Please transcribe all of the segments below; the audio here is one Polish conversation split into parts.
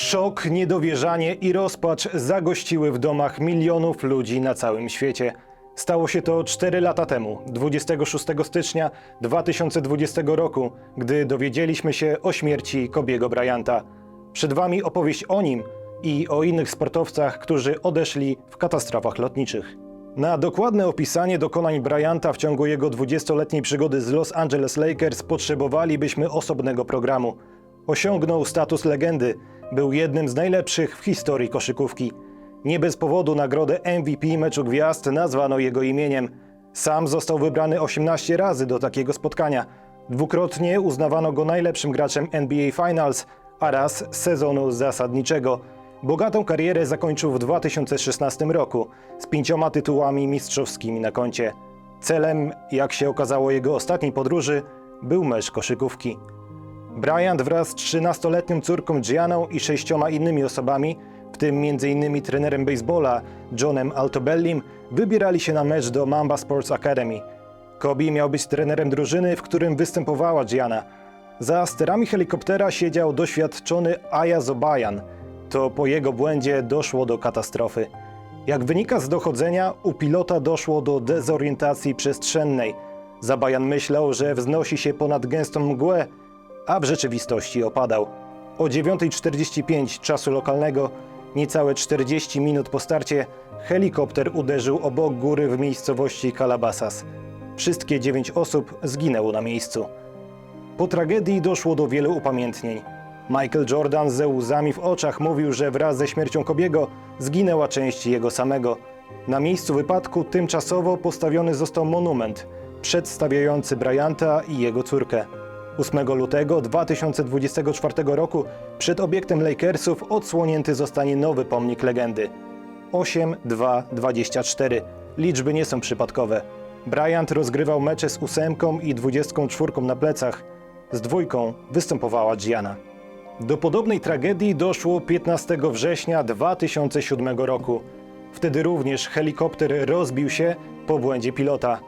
Szok, niedowierzanie i rozpacz zagościły w domach milionów ludzi na całym świecie. Stało się to 4 lata temu, 26 stycznia 2020 roku, gdy dowiedzieliśmy się o śmierci Kobiego Bryanta. Przed Wami opowieść o nim i o innych sportowcach, którzy odeszli w katastrofach lotniczych. Na dokładne opisanie dokonań Bryanta w ciągu jego 20-letniej przygody z Los Angeles Lakers potrzebowalibyśmy osobnego programu. Osiągnął status legendy, był jednym z najlepszych w historii koszykówki. Nie bez powodu nagrodę MVP meczu gwiazd nazwano jego imieniem. Sam został wybrany 18 razy do takiego spotkania. Dwukrotnie uznawano go najlepszym graczem NBA Finals, a raz sezonu zasadniczego. Bogatą karierę zakończył w 2016 roku z pięcioma tytułami mistrzowskimi na koncie. Celem, jak się okazało jego ostatniej podróży, był mecz koszykówki. Bryant wraz z 13-letnią córką Gianną i sześcioma innymi osobami, w tym m.in. trenerem baseballa Johnem Altobellim, wybierali się na mecz do Mamba Sports Academy. Kobe miał być trenerem drużyny, w którym występowała Gianna. Za sterami helikoptera siedział doświadczony Aya Zobayan. To po jego błędzie doszło do katastrofy. Jak wynika z dochodzenia, u pilota doszło do dezorientacji przestrzennej. Zabajan myślał, że wznosi się ponad gęstą mgłę, a w rzeczywistości opadał. O 9.45 czasu lokalnego, niecałe 40 minut po starcie, helikopter uderzył obok góry w miejscowości Calabasas. Wszystkie dziewięć osób zginęło na miejscu. Po tragedii doszło do wielu upamiętnień. Michael Jordan ze łzami w oczach mówił, że wraz ze śmiercią Kobiego zginęła część jego samego. Na miejscu wypadku tymczasowo postawiony został monument przedstawiający Bryanta i jego córkę. 8 lutego 2024 roku przed obiektem Lakersów odsłonięty zostanie nowy pomnik legendy. 8, 2, 24. Liczby nie są przypadkowe. Bryant rozgrywał mecze z ósemką i 24 na plecach. Z dwójką występowała Gianna. Do podobnej tragedii doszło 15 września 2007 roku. Wtedy również helikopter rozbił się po błędzie pilota.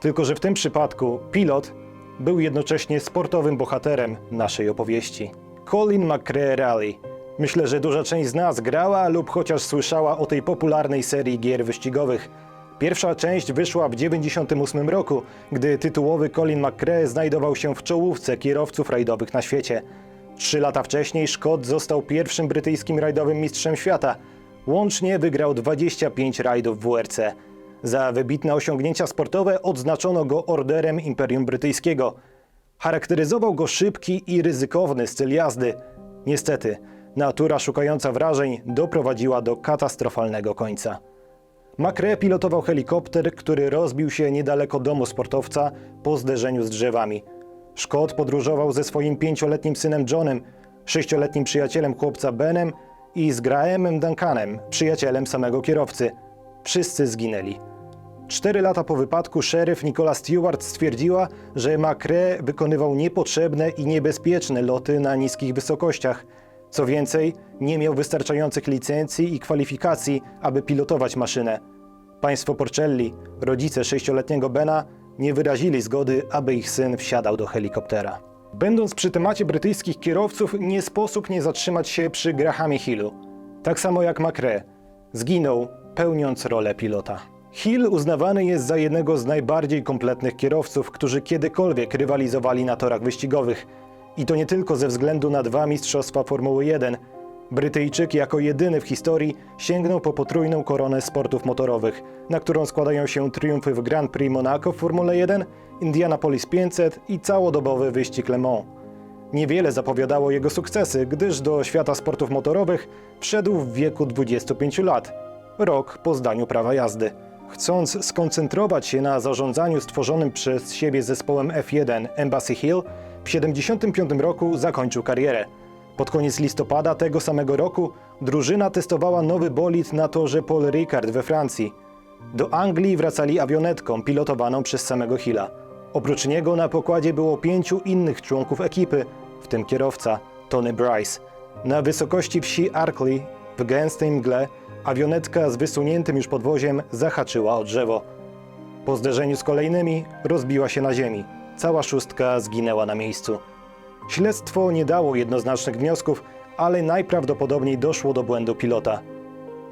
Tylko, że w tym przypadku pilot był jednocześnie sportowym bohaterem naszej opowieści. Colin McRae Rally. Myślę, że duża część z nas grała lub chociaż słyszała o tej popularnej serii gier wyścigowych. Pierwsza część wyszła w 1998 roku, gdy tytułowy Colin McRae znajdował się w czołówce kierowców rajdowych na świecie. Trzy lata wcześniej Scott został pierwszym brytyjskim rajdowym mistrzem świata. Łącznie wygrał 25 rajdów w WRC. Za wybitne osiągnięcia sportowe odznaczono go Orderem Imperium Brytyjskiego. Charakteryzował go szybki i ryzykowny styl jazdy. Niestety, natura szukająca wrażeń doprowadziła do katastrofalnego końca. McRae pilotował helikopter, który rozbił się niedaleko domu sportowca po zderzeniu z drzewami. Scott podróżował ze swoim pięcioletnim synem Johnem, sześcioletnim przyjacielem chłopca Benem i z Grahamem Duncanem, przyjacielem samego kierowcy. Wszyscy zginęli. Cztery lata po wypadku szeryf Nicola Stewart stwierdziła, że McRae wykonywał niepotrzebne i niebezpieczne loty na niskich wysokościach. Co więcej, nie miał wystarczających licencji i kwalifikacji, aby pilotować maszynę. Państwo Porcelli, rodzice sześcioletniego Bena, nie wyrazili zgody, aby ich syn wsiadał do helikoptera. Będąc przy temacie brytyjskich kierowców, nie sposób nie zatrzymać się przy Grahamie Hillu. Tak samo jak McRae. Zginął, pełniąc rolę pilota. Hill uznawany jest za jednego z najbardziej kompletnych kierowców, którzy kiedykolwiek rywalizowali na torach wyścigowych. I to nie tylko ze względu na dwa mistrzostwa Formuły 1. Brytyjczyk jako jedyny w historii sięgnął po potrójną koronę sportów motorowych, na którą składają się triumfy w Grand Prix Monaco w Formule 1, Indianapolis 500 i całodobowy wyścig Le Mans. Niewiele zapowiadało jego sukcesy, gdyż do świata sportów motorowych wszedł w wieku 25 lat, rok po zdaniu prawa jazdy. Chcąc skoncentrować się na zarządzaniu stworzonym przez siebie zespołem F1 Embassy Hill, w 1975 roku zakończył karierę. Pod koniec listopada tego samego roku drużyna testowała nowy bolid na torze Paul Ricard we Francji. Do Anglii wracali awionetką pilotowaną przez samego Hilla. Oprócz niego na pokładzie było pięciu innych członków ekipy, w tym kierowca Tony Bryce. Na wysokości wsi Arkley w gęstej mgle awionetka z wysuniętym już podwoziem zahaczyła o drzewo. Po zderzeniu z kolejnymi rozbiła się na ziemi. Cała szóstka zginęła na miejscu. Śledztwo nie dało jednoznacznych wniosków, ale najprawdopodobniej doszło do błędu pilota.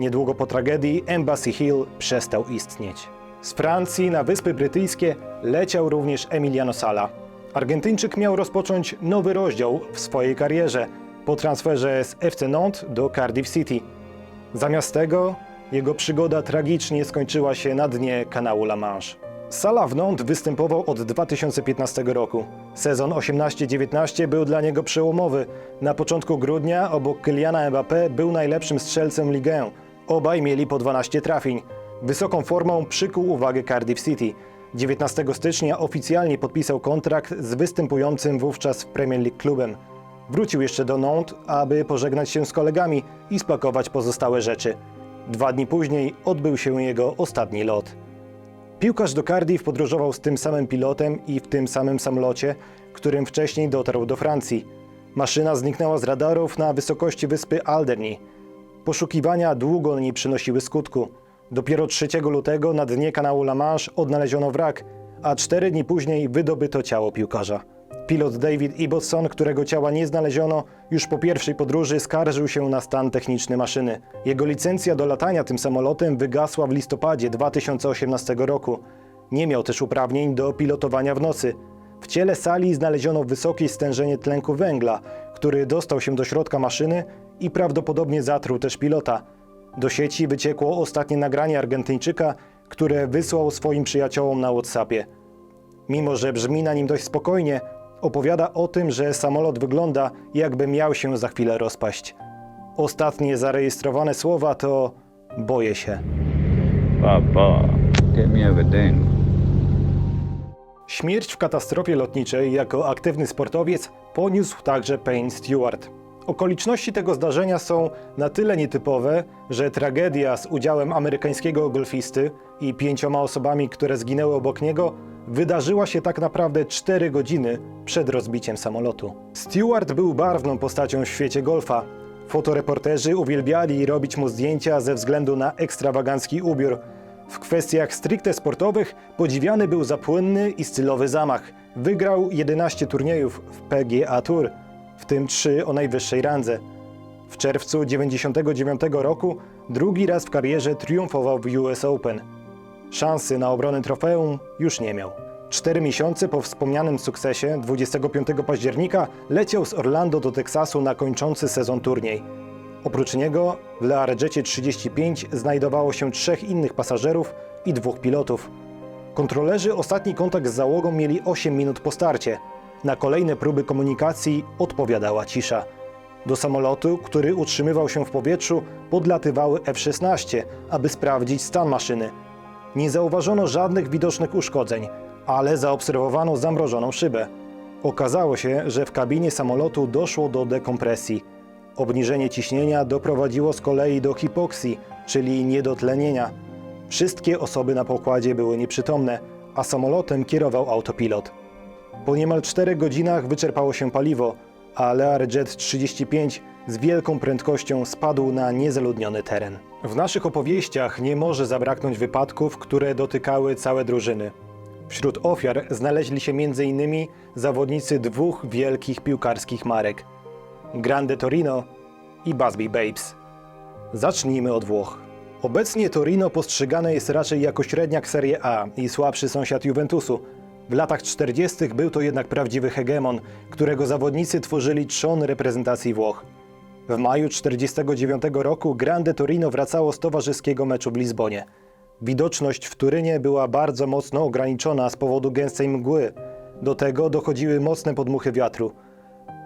Niedługo po tragedii Embassy Hill przestał istnieć. Z Francji na Wyspy Brytyjskie leciał również Emiliano Sala. Argentyńczyk miał rozpocząć nowy rozdział w swojej karierze po transferze z FC Nantes do Cardiff City. Zamiast tego jego przygoda tragicznie skończyła się na dnie kanału La Manche. Sala w Nantes występował od 2015 roku. Sezon 18-19 był dla niego przełomowy. Na początku grudnia obok Kyliana Mbappé był najlepszym strzelcem Ligue 1. Obaj mieli po 12 trafień. Wysoką formą przykuł uwagę Cardiff City. 19 stycznia oficjalnie podpisał kontrakt z występującym wówczas w Premier League klubem. Wrócił jeszcze do Nantes, aby pożegnać się z kolegami i spakować pozostałe rzeczy. Dwa dni później odbył się jego ostatni lot. Piłkarz do Cardiff podróżował z tym samym pilotem i w tym samym samolocie, którym wcześniej dotarł do Francji. Maszyna zniknęła z radarów na wysokości wyspy Alderney. Poszukiwania długo nie przynosiły skutku. Dopiero 3 lutego na dnie kanału La Manche odnaleziono wrak, a cztery dni później wydobyto ciało piłkarza. Pilot David Ibbotson, którego ciała nie znaleziono, już po pierwszej podróży skarżył się na stan techniczny maszyny. Jego licencja do latania tym samolotem wygasła w listopadzie 2018 roku. Nie miał też uprawnień do pilotowania w nocy. W ciele sali znaleziono wysokie stężenie tlenku węgla, który dostał się do środka maszyny i prawdopodobnie zatruł też pilota. Do sieci wyciekło ostatnie nagranie Argentyńczyka, które wysłał swoim przyjaciołom na WhatsAppie. Mimo, że brzmi na nim dość spokojnie, opowiada o tym, że samolot wygląda jakby miał się za chwilę rozpaść. Ostatnie zarejestrowane słowa to boję się. Papa, get me everything. Śmierć w katastrofie lotniczej jako aktywny sportowiec poniósł także Payne Stewart. Okoliczności tego zdarzenia są na tyle nietypowe, że tragedia z udziałem amerykańskiego golfisty i pięcioma osobami, które zginęły obok niego, wydarzyła się tak naprawdę 4 godziny przed rozbiciem samolotu. Stewart był barwną postacią w świecie golfa. Fotoreporterzy uwielbiali robić mu zdjęcia ze względu na ekstrawagancki ubiór. W kwestiach stricte sportowych podziwiany był za płynny i stylowy zamach. Wygrał 11 turniejów w PGA Tour, w tym 3 o najwyższej randze. W czerwcu 1999 roku drugi raz w karierze triumfował w US Open. Szansy na obronę trofeum już nie miał. Cztery miesiące po wspomnianym sukcesie, 25 października, leciał z Orlando do Teksasu na kończący sezon turniej. Oprócz niego w Learjecie 35 znajdowało się trzech innych pasażerów i dwóch pilotów. Kontrolerzy ostatni kontakt z załogą mieli 8 minut po starcie. Na kolejne próby komunikacji odpowiadała cisza. Do samolotu, który utrzymywał się w powietrzu, podlatywały F-16, aby sprawdzić stan maszyny. Nie zauważono żadnych widocznych uszkodzeń, ale zaobserwowano zamrożoną szybę. Okazało się, że w kabinie samolotu doszło do dekompresji. Obniżenie ciśnienia doprowadziło z kolei do hipoksji, czyli niedotlenienia. Wszystkie osoby na pokładzie były nieprzytomne, a samolotem kierował autopilot. Po niemal 4 godzinach wyczerpało się paliwo, a Learjet 35 z wielką prędkością spadł na niezaludniony teren. W naszych opowieściach nie może zabraknąć wypadków, które dotykały całe drużyny. Wśród ofiar znaleźli się m.in. zawodnicy dwóch wielkich piłkarskich marek Grande Torino i Busby Babes. Zacznijmy od Włoch. Obecnie Torino postrzegane jest raczej jako średniak Serie A i słabszy sąsiad Juventusu. W latach 40. był to jednak prawdziwy hegemon, którego zawodnicy tworzyli trzon reprezentacji Włoch. W maju 1949 roku Grande Torino wracało z towarzyskiego meczu w Lizbonie. Widoczność w Turynie była bardzo mocno ograniczona z powodu gęstej mgły. Do tego dochodziły mocne podmuchy wiatru.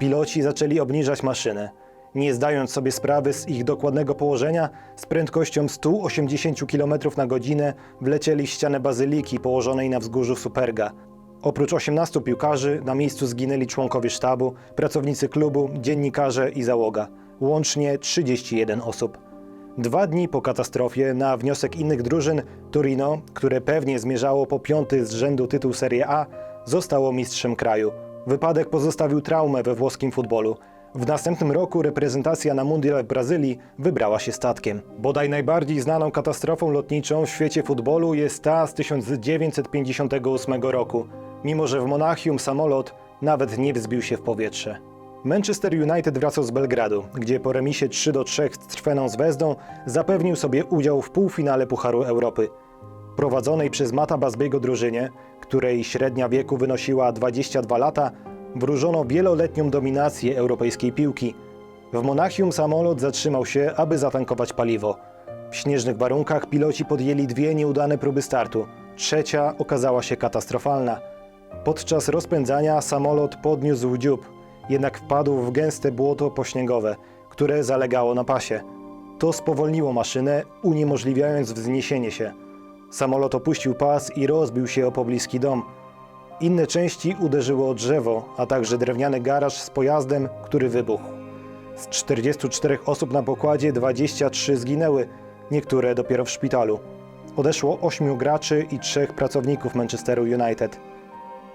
Piloci zaczęli obniżać maszynę. Nie zdając sobie sprawy z ich dokładnego położenia, z prędkością 180 km na godzinę wlecieli w ścianę bazyliki położonej na wzgórzu Superga. Oprócz 18 piłkarzy na miejscu zginęli członkowie sztabu, pracownicy klubu, dziennikarze i załoga. Łącznie 31 osób. Dwa dni po katastrofie, na wniosek innych drużyn, Torino, które pewnie zmierzało po piąty z rzędu tytuł Serie A, zostało mistrzem kraju. Wypadek pozostawił traumę we włoskim futbolu. W następnym roku reprezentacja na mundial w Brazylii wybrała się statkiem. Bodaj najbardziej znaną katastrofą lotniczą w świecie futbolu jest ta z 1958 roku, mimo że w Monachium samolot nawet nie wzbił się w powietrze. Manchester United wracał z Belgradu, gdzie po remisie 3 do 3 z Trweną Zvezdą zapewnił sobie udział w półfinale Pucharu Europy. Prowadzonej przez Mata Bazbiego drużynie, której średnia wieku wynosiła 22 lata, wróżono wieloletnią dominację europejskiej piłki. W Monachium samolot zatrzymał się, aby zatankować paliwo. W śnieżnych warunkach piloci podjęli dwie nieudane próby startu. Trzecia okazała się katastrofalna. Podczas rozpędzania samolot podniósł dziób, jednak wpadł w gęste błoto pośniegowe, które zalegało na pasie. To spowolniło maszynę, uniemożliwiając wzniesienie się. Samolot opuścił pas i rozbił się o pobliski dom. Inne części uderzyło o drzewo, a także drewniany garaż z pojazdem, który wybuchł. Z 44 osób na pokładzie 23 zginęły, niektóre dopiero w szpitalu. Odeszło 8 graczy i 3 pracowników Manchesteru United.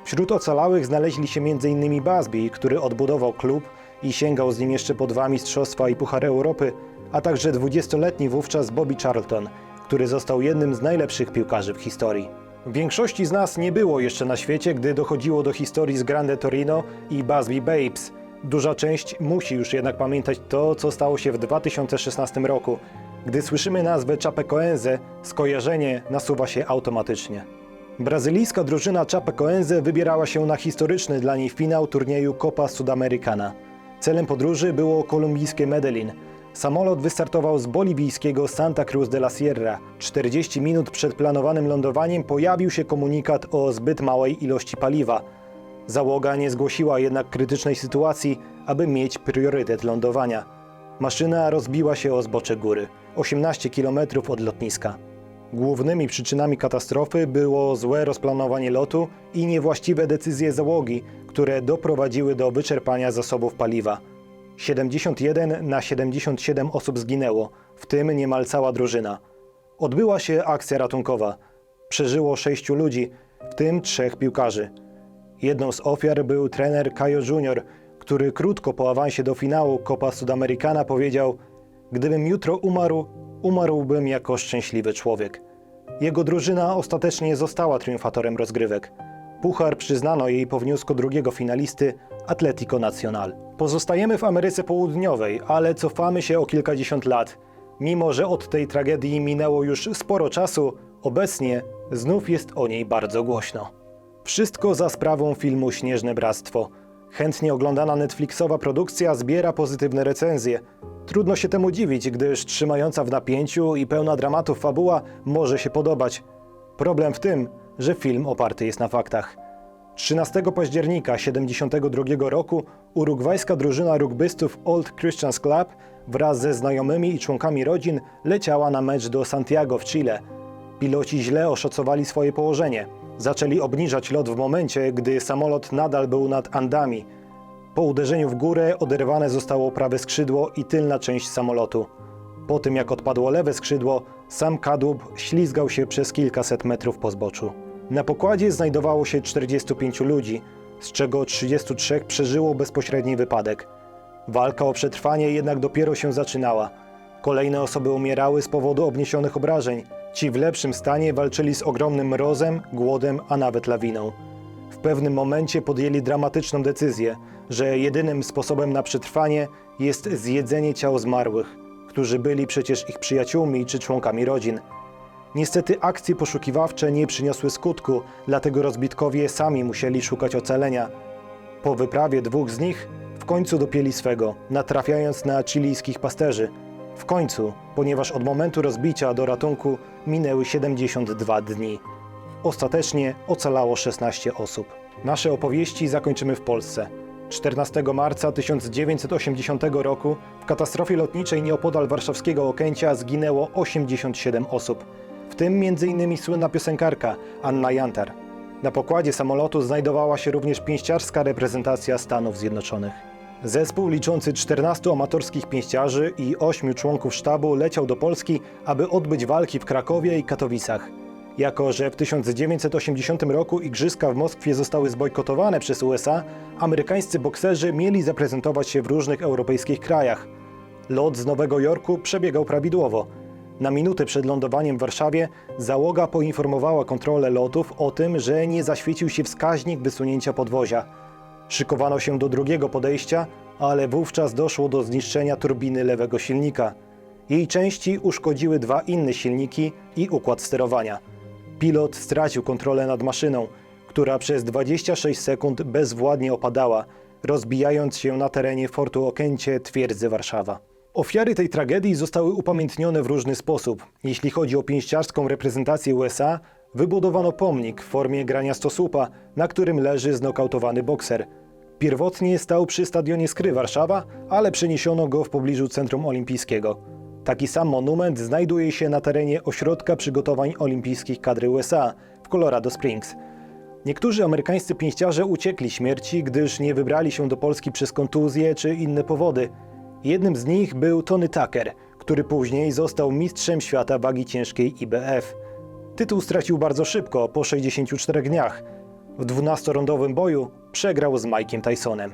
Wśród ocalałych znaleźli się m.in. Basby, który odbudował klub i sięgał z nim jeszcze po dwa mistrzostwa i Puchar Europy, a także 20-letni wówczas Bobby Charlton, który został jednym z najlepszych piłkarzy w historii. Większości z nas nie było jeszcze na świecie, gdy dochodziło do historii z Grande Torino i Busby Babes. Duża część musi już jednak pamiętać to, co stało się w 2016 roku. Gdy słyszymy nazwę Chapecoense, skojarzenie nasuwa się automatycznie. Brazylijska drużyna Chapecoense wybierała się na historyczny dla niej finał turnieju Copa Sudamericana. Celem podróży było kolumbijskie Medellin. Samolot wystartował z boliwijskiego Santa Cruz de la Sierra. 40 minut przed planowanym lądowaniem pojawił się komunikat o zbyt małej ilości paliwa. Załoga nie zgłosiła jednak krytycznej sytuacji, aby mieć priorytet lądowania. Maszyna rozbiła się o zbocze góry, 18 km od lotniska. Głównymi przyczynami katastrofy było złe rozplanowanie lotu i niewłaściwe decyzje załogi, które doprowadziły do wyczerpania zasobów paliwa. 71 na 77 osób zginęło, w tym niemal cała drużyna. Odbyła się akcja ratunkowa. Przeżyło sześciu ludzi, w tym trzech piłkarzy. Jedną z ofiar był trener Caio Junior, który krótko po awansie do finału Copa Sudamericana powiedział: Gdybym jutro umarł, umarłbym jako szczęśliwy człowiek. Jego drużyna ostatecznie została triumfatorem rozgrywek. Puchar przyznano jej po wniosku drugiego finalisty Atletico Nacional. Pozostajemy w Ameryce Południowej, ale cofamy się o kilkadziesiąt lat. Mimo, że od tej tragedii minęło już sporo czasu, obecnie znów jest o niej bardzo głośno. Wszystko za sprawą filmu Śnieżne Bractwo. Chętnie oglądana Netflixowa produkcja zbiera pozytywne recenzje. Trudno się temu dziwić, gdyż trzymająca w napięciu i pełna dramatów fabuła może się podobać. Problem w tym, że film oparty jest na faktach. 13 października 1972 roku urugwajska drużyna rugbystów Old Christians Club wraz ze znajomymi i członkami rodzin leciała na mecz do Santiago w Chile. Piloci źle oszacowali swoje położenie. Zaczęli obniżać lot w momencie, gdy samolot nadal był nad Andami. Po uderzeniu w górę oderwane zostało prawe skrzydło i tylna część samolotu. Po tym jak odpadło lewe skrzydło, sam kadłub ślizgał się przez kilkaset metrów po zboczu. Na pokładzie znajdowało się 45 ludzi, z czego 33 przeżyło bezpośredni wypadek. Walka o przetrwanie jednak dopiero się zaczynała. Kolejne osoby umierały z powodu obniesionych obrażeń. Ci w lepszym stanie walczyli z ogromnym mrozem, głodem, a nawet lawiną. W pewnym momencie podjęli dramatyczną decyzję, że jedynym sposobem na przetrwanie jest zjedzenie ciał zmarłych, którzy byli przecież ich przyjaciółmi czy członkami rodzin. Niestety akcje poszukiwawcze nie przyniosły skutku, dlatego rozbitkowie sami musieli szukać ocalenia. Po wyprawie dwóch z nich w końcu dopięli swego, natrafiając na chilijskich pasterzy. W końcu, ponieważ od momentu rozbicia do ratunku minęły 72 dni. Ostatecznie ocalało 16 osób. Nasze opowieści zakończymy w Polsce. 14 marca 1980 roku w katastrofie lotniczej nieopodal warszawskiego Okęcia zginęło 87 osób, w tym m.in. słynna piosenkarka Anna Jantar. Na pokładzie samolotu znajdowała się również pięściarska reprezentacja Stanów Zjednoczonych. Zespół liczący 14 amatorskich pięściarzy i 8 członków sztabu leciał do Polski, aby odbyć walki w Krakowie i Katowicach. Jako, że w 1980 roku igrzyska w Moskwie zostały zbojkotowane przez USA, amerykańscy bokserzy mieli zaprezentować się w różnych europejskich krajach. Lot z Nowego Jorku przebiegał prawidłowo. Na minutę przed lądowaniem w Warszawie załoga poinformowała kontrolę lotów o tym, że nie zaświecił się wskaźnik wysunięcia podwozia. Szykowano się do drugiego podejścia, ale wówczas doszło do zniszczenia turbiny lewego silnika. Jej części uszkodziły dwa inne silniki i układ sterowania. Pilot stracił kontrolę nad maszyną, która przez 26 sekund bezwładnie opadała, rozbijając się na terenie Fortu Okęcie twierdzy Warszawa. Ofiary tej tragedii zostały upamiętnione w różny sposób. Jeśli chodzi o pięściarską reprezentację USA, wybudowano pomnik w formie grania stosłupa, na którym leży znokautowany bokser. Pierwotnie stał przy stadionie Skry Warszawa, ale przeniesiono go w pobliżu Centrum Olimpijskiego. Taki sam monument znajduje się na terenie Ośrodka Przygotowań Olimpijskich Kadry USA w Colorado Springs. Niektórzy amerykańscy pięściarze uciekli śmierci, gdyż nie wybrali się do Polski przez kontuzje czy inne powody. Jednym z nich był Tony Tucker, który później został mistrzem świata wagi ciężkiej IBF. Tytuł stracił bardzo szybko, po 64 dniach. W 12-rundowym boju przegrał z Mike'iem Tysonem.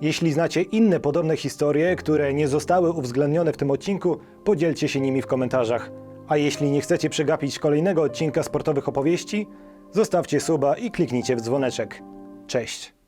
Jeśli znacie inne podobne historie, które nie zostały uwzględnione w tym odcinku, podzielcie się nimi w komentarzach. A jeśli nie chcecie przegapić kolejnego odcinka sportowych opowieści, zostawcie suba i kliknijcie w dzwoneczek. Cześć!